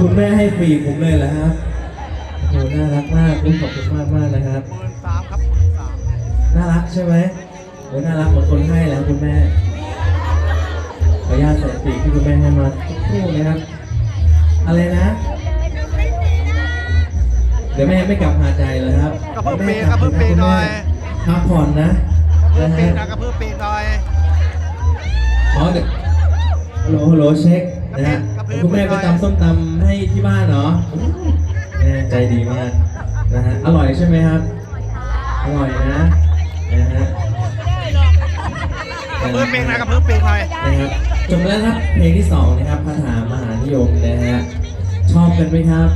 คุณแม่ให้ฟรีผมเลยเหรอครับโอ้น่ารักมากอุ๊ยขอบคุณมากมากนะครับ หมื่นสามครับหมื่นสามน่ารักใช่ไหมโอ้น่ารักเหมือนคนให้แล้วคุณแม่ ขออนุญาตใส่ปีกที่คุณแม่ให้มาสักครู่นะครับ อะไรนะ เดี๋ยวแม่ไม่กลับหาใจเลยครับกระเพิ่มเปย์กระเพิ่มเปย์หน่อยพักผ่อนนะเพิ่นะมเปฮะย์นะกระเพิ่มเปย์หน่อย อ๋อเดี๋ยวฮัลโหลฮัลโหลเช็คนะฮะกระเพื่อม คุณแม่ไปตำส้มตำให้ที่บ้านเหรอแม่ใจดีมากนะฮะ อร่อยใช่ไหมครับ อร่อยนะนะฮะกระเพิ่มเปย์นะกระเพิ่มเปย์หน่อยนะครับจบแล้วครับเพลงที่สองนะครับคาถามหานิยมนะฮะชอบกันไหมครับ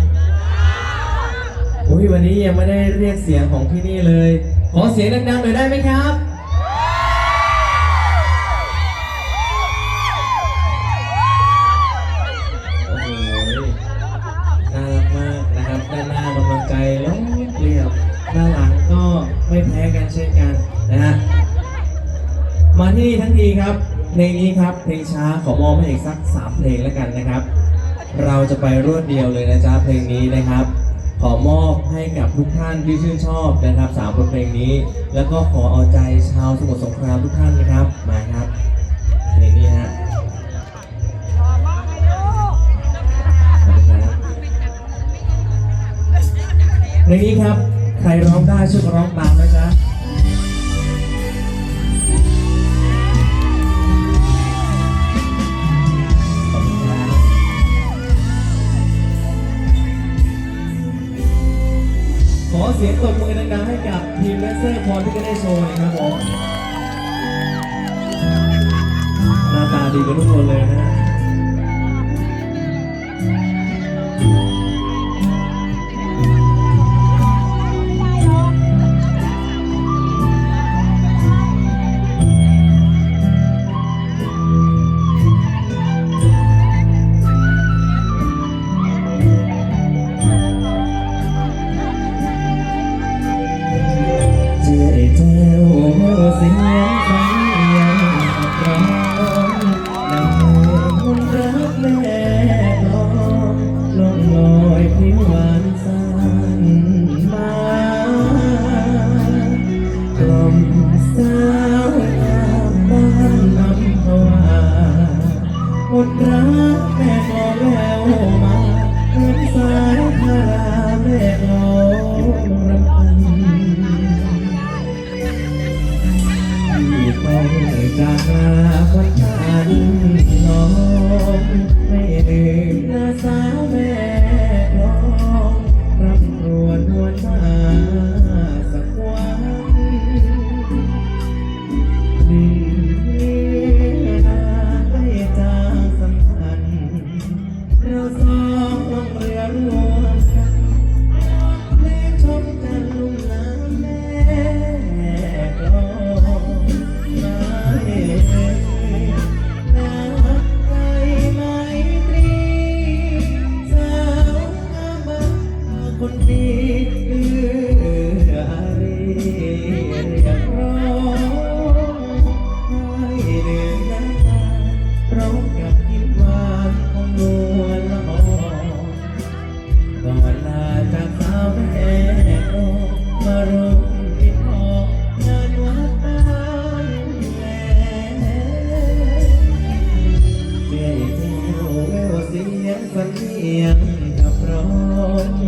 โอ้ยวันนี้ยังไม่ได้เรียกเสียงของที่นี่เลย ขอเสียงดังๆหน่อยได้ไหมครับ ที่ทั้งทีครับเพลงนี้ครับเพลงช้าขอมอบให้อีกสักสามเพลงแล้วกันนะครับ เราจะไปรวดเดียวเลยนะจ๊ะเพลงนี้นะครับ ขอมอบให้กับทุกท่านที่ชื่นชอบนะครับสามบทเพลงนี้ แล้วก็ขอเอาใจชาวสมุทรสงครามทุกท่านนะครับมาครับเพลงนี้ฮะเพลงนี้ครับใครร้องได้ช่วยร้องตามนะจ๊ะ สียงตบมือดังๆให้กับทีมแดนเซอร์พรที่ก็ได้โชว์นะครับผมหน้าตาดีกันทุกคนเลยนะ ต้ จากสาวแม่โอมารุมปิดทองงานวัดตานแลเจ้าเจ้าแววเสียงสันเนียงกับร้อง